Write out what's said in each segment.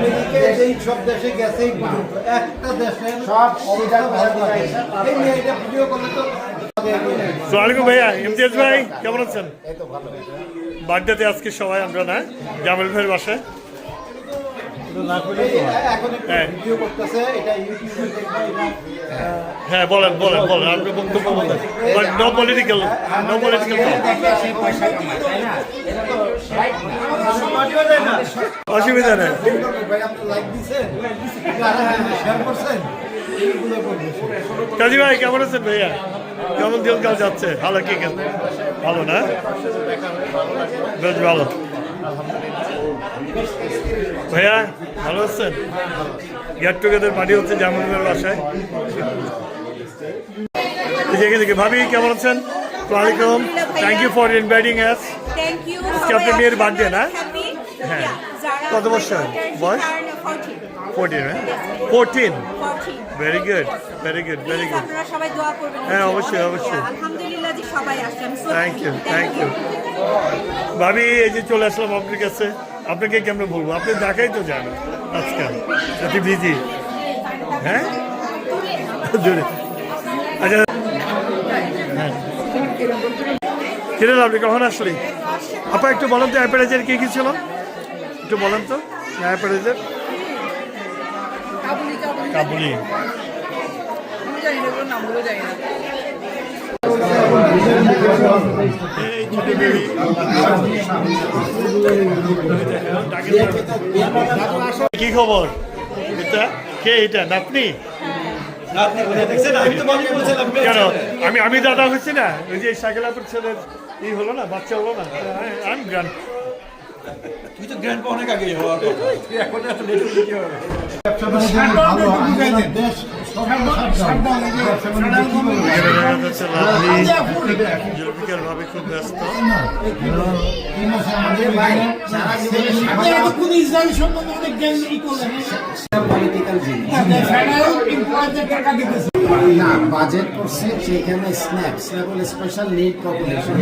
আমেরিকায় যেই সব দেশে গেছে এই পর্যন্ত একটা দেশে সব লাগে এই নিয়ে এটা ভিডিও করলে তো সালামালাইকুম ভাইয়া ইমতিয়াজ ভাই কেমন আছেন? বার্থডেতে আজকে সবাই আমরা না জামাল ভাইয়ের বাসায়। হ্যাঁ। ভিডিও করতেছে এটা ইউটিউবে দেখবে এটা হ্যাঁ বলেন বলেন বলেন আপনি বক্তব্য বলেন। But no. Political no political অসুবিধা নেই। কাজী ভাই কেমন আছেন ভাইয়া? কেমন দিনকাল যাচ্ছে? ভালো কি কেন? ভালো না? বেশ ভালো। ভাইয়া ভালো আছেন? গেট টুগেদার পার্টি হচ্ছে জামানের বাসায়। ভাবি কেমন আছেন? ওয়ালাইকুম thank you for inviting you আজকে আপনার মেয়ের বার্থডে না? হ্যাঁ। কত বছর? বয়স? ফোরটিন হ্যাঁ fourteen very good very good very good হ্যাঁ, অবশ্যই, অবশ্যই। থ্যাংক ইউ থ্যাংক ইউ ভাবি এই যে চলে আসলাম আপনার কাছে আপনাকে কেমন বলব? আপনি দেখাই তো যান আজকাল এত বিজি হ্যাঁ? আচ্ছা। হ্যাঁ। কিরে আপনি কখন আসলি? আপা একটু বলেন তো অ্যাপারেজের কি কি ছিল? একটু বলেন তো অ্যাপারেজের কাবুলি। কি খবর? এটা? কে এটা? নাতনি? কেন? আমি আমি দাদা হচ্ছি না? ওই যে সাইকেলাপুর ছেলের ই হলো না বাচ্চা হলো না? আমি গান তুই তো গ্র্যান্ড অনেক আগে বাজেট করছে সেখানে snap snap special need population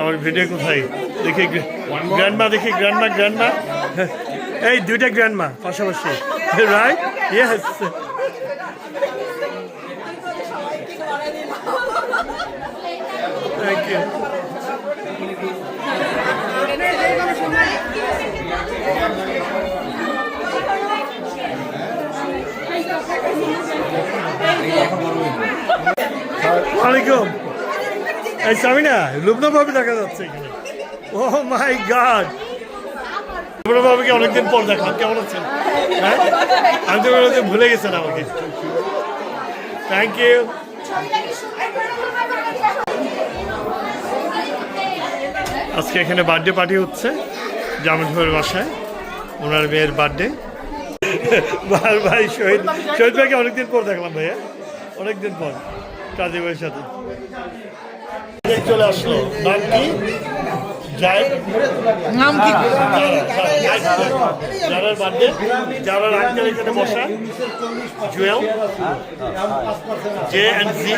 আমার ভিডিও কোথায়? দেখি গ্র্যান্ডমা দেখি গ্র্যান্ডমা গ্র্যান্ডমা এই দুইটা গ্র্যান্ডমা পাশাপাশি। রাইট ইয়েস থ্যাংক ইউ এই সামিনা লুবনা ভাবে দেখা যাচ্ছে এখানে। ও মাই গড। লুবনা ভাবিকে অনেকদিন পর দেখলাম কেমন আছেন? হ্যাঁ? আমি তো ভুলে গেছেন আমাকে। থ্যাংক ইউ আজকে এখানে বার্থডে পার্টি হচ্ছে ভাইয়ের বাসায়। ওনার মেয়ের বার্থডে ভাই ভাই, শহীদ শহীদ ভাইকে অনেকদিন পর দেখলাম ভাইয়া। অনেকদিন পর, কাজী ভাইয়ের সাথে এই চলে আসলো। নাম কি? নাম কি? যারার বার্থডে। যারার আঙ্কেল এখানে বসা। জুয়েল। J and G.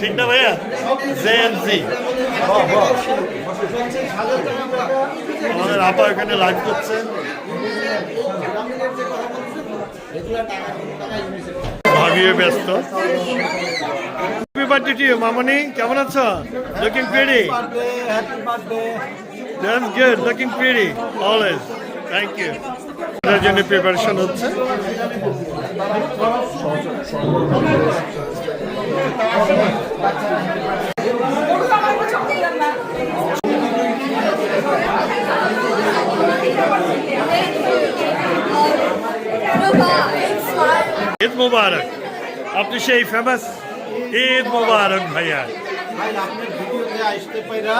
ঠিক না ভাইয়া? J and G. আমাদের আপা এখানে লাইভ করছে। ভাবিয়ে ব্যস্ত। মামনি, কেমন আছো? Looking pretty that's good looking always thank you এটার জন্য প্রিপারেশন হচ্ছে ঈদ মুবারক। আপনি সেই ফেমাস ঈদ মুবারক ভাইয়া। ভাই আপনার ভিডিওতে আসতে পাইরা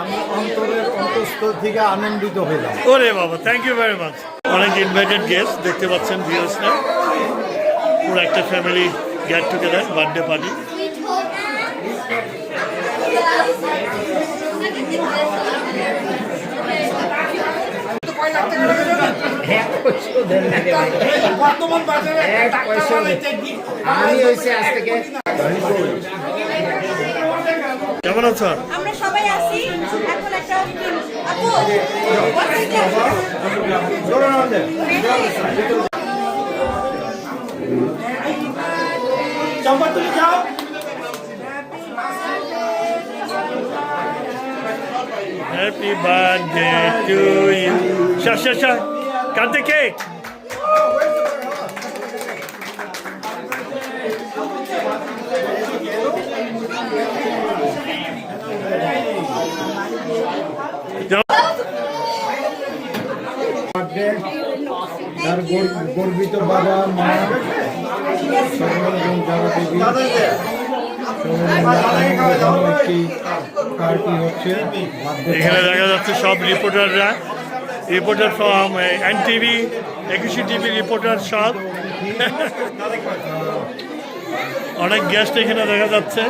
আমি অন্তরের অন্তঃস্থল থেকে আনন্দিত হইলাম। ওরে বাবা থ্যাংক ইউ ভেরি মাচ অনেক ইনভাইটেড গেস্ট দেখতে পাচ্ছেন ভিউসরা পুরো একটা family get together birthday party আমি হয়েছে আজ থেকে কেমন আছো? আমরা সবাই আছি। এখন একটা? চম্পা তুমি যাও হ্যাপি বার্থডে টু ইউ শা শা শা কাট দ্য কেক তার গর্বিত বাবা মা এখানে দেখা যাচ্ছে সব রিপোর্টাররা reporter from N TV Ekushey TV reporter সব অনেক গেস্ট এখানে দেখা যাচ্ছে।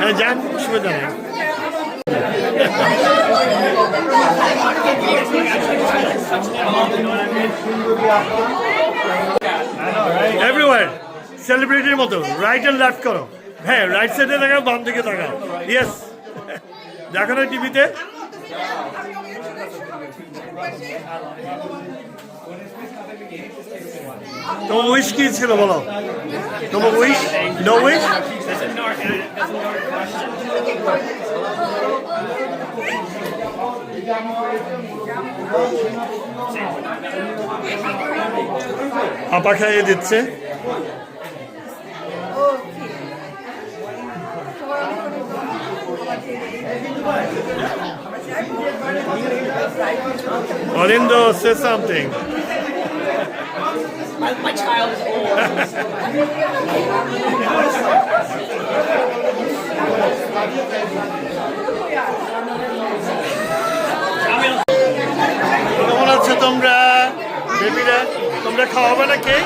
হ্যাঁ যান অসুবিধা নেই। এভরিওয়ার সেলিব্রিটির মতো রাইট অ্যান্ড লেফট করো। হ্যাঁ রাইট সাইডে তাকাও বাম দিকে তাকাও ইয়েস দেখো না টিভিতে। তোমার উইশ কি ছিল, বলো? তোমার উইশ নো উইশ আপা খাইয়ে দিচ্ছে। Olindo, say something. My my child is. কেমন আছো তোমরা বেবিরা তোমরা খাওয়াবে না কেক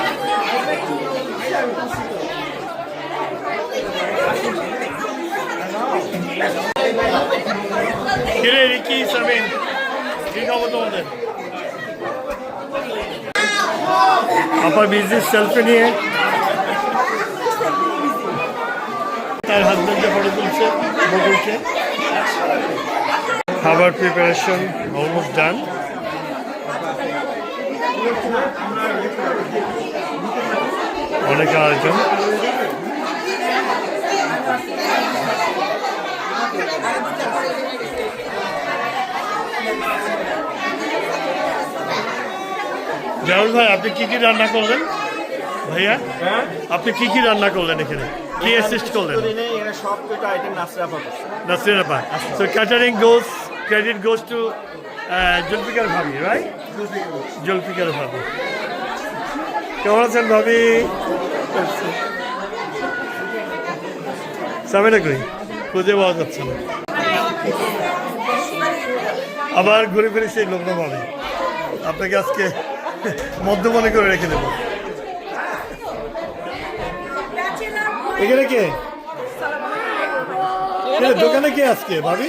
কিরে রিকি সামিন কি খাব তোমাদের আপা বিজি সেলফি নিয়ে তার হাজব্যান্ডকে ফটো তুলছে বকুলকে খাবার প্রিপারেশন অলমোস্ট ডান অনেক আয়োজন জাহুল ভাই আপনি কি কি রান্না করলেন? ভাইয়া আপনি কি কি রান্না করলেন এখানে? কি অ্যাসিস্ট করলেন? Appa. So catering goes, credit goes to uh, Julfikar Bhabi, right? Julfikar Bhabi. কেমন আছেন ভাবি? সামিনা কই খুঁজে পাওয়া যাচ্ছে না। আবার ঘুরে ফিরে সেই পাবে আপনাকে আজকে মধ্যমনে করে রেখে দেবো। এখানে কে? দোকানে কে আজকে, ভাবি?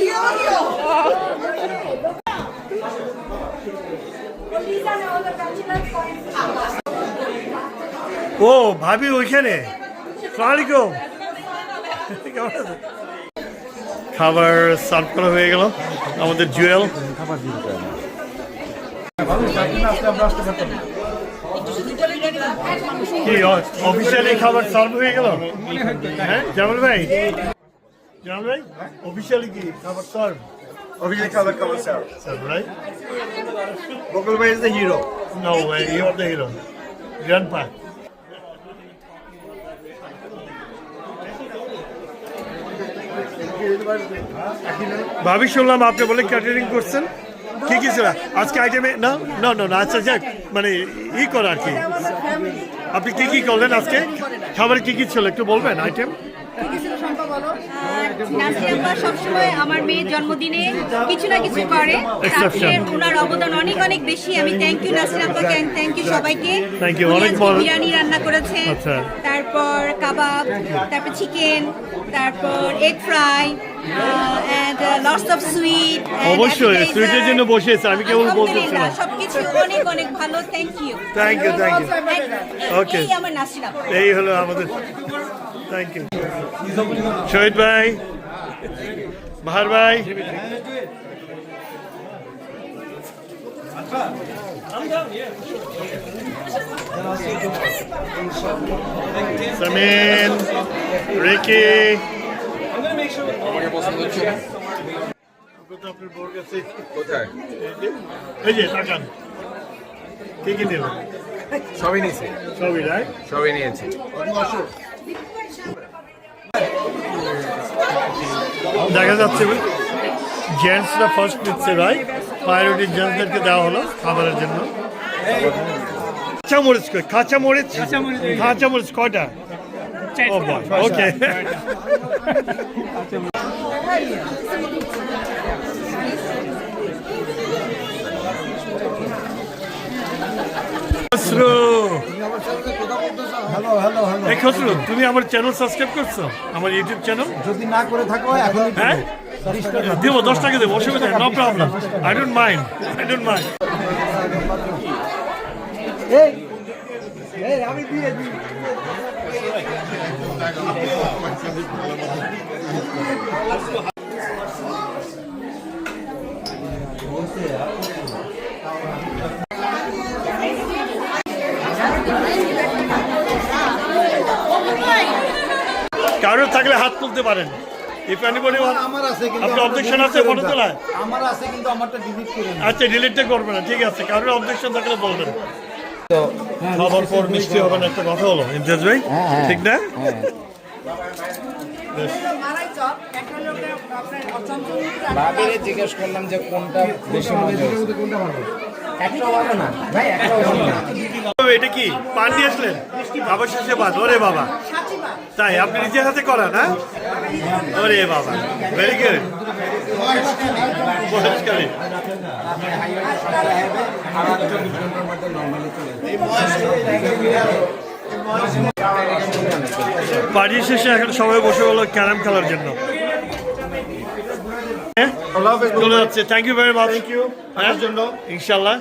ও, ভাবি ওইখানে। সালামালাইকুম। কেমন আছেন? খাবার সার্ভ করা হয়ে গেল আমাদের জুয়েল কি অফিসিয়ালি খাবার সার্ভ হয়ে গেল হ্যাঁ জামাল ভাই জামাল ভাই অফিসিয়ালি কি খাবার serve Obviously, cover cover sir. Serve right Bokul Bhai is the hero. No way, you are the hero. Grandpa. ভাবি শুনলাম আপনি বলে ক্যাটারিং করছেন। কি কি ছিল? আজকে আইটেমে না না না আচ্ছা যাক মানে ই কর আর কি। আপনি কি কি করলেন আজকে? খাবার কি কি ছিল? একটু বলবেন আইটেম সবসময় আমার মেয়ের জন্মদিনে কিছু না কিছু করে। তাদের ওনার অবদান অনেক অনেক বেশি। আমি থ্যাংক ইউ থ্যাংক ইউ সবাইকে। অনেক বিরিয়ানি রান্না করেছে। আচ্ছা। তারপর কাবাব তারপর চিকেন তারপর egg fry and lots of sweet অবশ্যই, এর জন্য বসিয়েছে, আমি কেবল বলতেছিলাম। সবকিছু অনেক অনেক ভালো thank you thank you thank এই হলো আমাদের থ্যাংক ইউ শহীদ ভাই বাহার ভাই। সামিন রিকি। কোথায়? এই যে তাকান। কি কি নিল সবই নিয়েছে। সবই রায় সবই নিয়েছে। দেখা যাচ্ছে জেন্টসরা ফার্স্ট নিচ্ছে রায় প্রায়োরিটি জেন্টসদেরকে দেওয়া হলো খাবারের জন্য কাঁচা মরিচ কই কাঁচা মরিচ কাঁচা মরিচ কয়টা ও ওকে হ্যালো হ্যালো হ্যালো এই খসরু তুমি আমার চ্যানেল সাবস্ক্রাইব করছ? আমার ইউটিউব চ্যানেল যদি না করে থাকো এখন হ্যাঁ? দেবো দশ টাকা দেবো অসুবিধা no problem I don't mind I don't mind কারোর থাকলে হাত তুলতে পারেন। আমার আছে কিন্তু delete আছে করে তোলায়? আমার আছে কিন্তু আমারটা ডিলিট করে আচ্ছা ডিলিটটা করবে না ঠিক আছে। কারোর অবজেকশন থাকলে বলবেন। খাবার পর মিষ্টি হবে না একটা কথা হলো ইমতিয়াজ ভাই ঠিক না? বেশ। জিজ্ঞেস করলাম যে কোনটা বেশি মজা ভালো? এটা কি? পান দিয়ে আসলেন? খাবার শেষে বাদ। ওরে বাবা। তাই, আপনি নিজের হাতে করা না ওরে বাবা। ভেরি গুড পার্টি শেষে এখন সবাই বসে গেল ক্যারাম খেলার জন্য। হ্যাঁ? চলে যাচ্ছে। Thank you very much thank you জন্য। ইনশাল্লাহ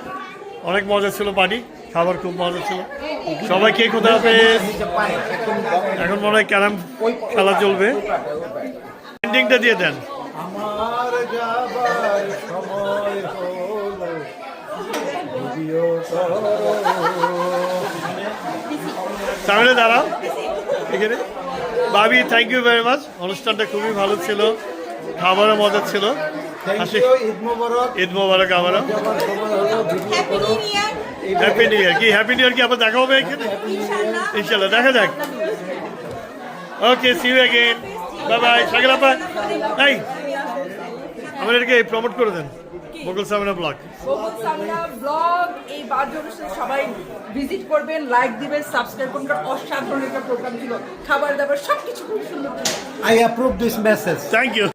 অনেক মজা ছিল পার্টি। খাবার খুব মজা ছিল। সবাই কে কোথাও এখন মনে হয় ক্যারাম খেলা চলবে। এন্ডিংটা দিয়ে দেন। আমার যাবার সময়। তাহলে দাঁড়াও। এখানে। ভাবি থ্যাংক ইউ ভেরি মাচ অনুষ্ঠানটা খুবই ভালো ছিল। খাবারও মজা ছিল। ঈদ মোবারক ঈদ মোবারক আবারও যাবার সময় হলো video happy new year happy new year কি হ্যাপি নিউ ইয়ার কি? আবার দেখা হবে এখানে? ইনশাল্লাহ দেখা যাক। Okay see you again bye bye সাগরাপা এই আমাদেরকে প্রমোট করে দেন। বকুল সামনা ব্লগ। বকুল সামনা ব্লগ এই বার্থডে অনুষ্ঠানে সবাই ভিজিট করবেন লাইক দিবেন সাবস্ক্রাইব করবেন কারণ অসাধারণ একটা প্রোগ্রাম ছিল। খাবার দাবার সবকিছু খুব সুন্দর ছিল। I approve this message. Thank you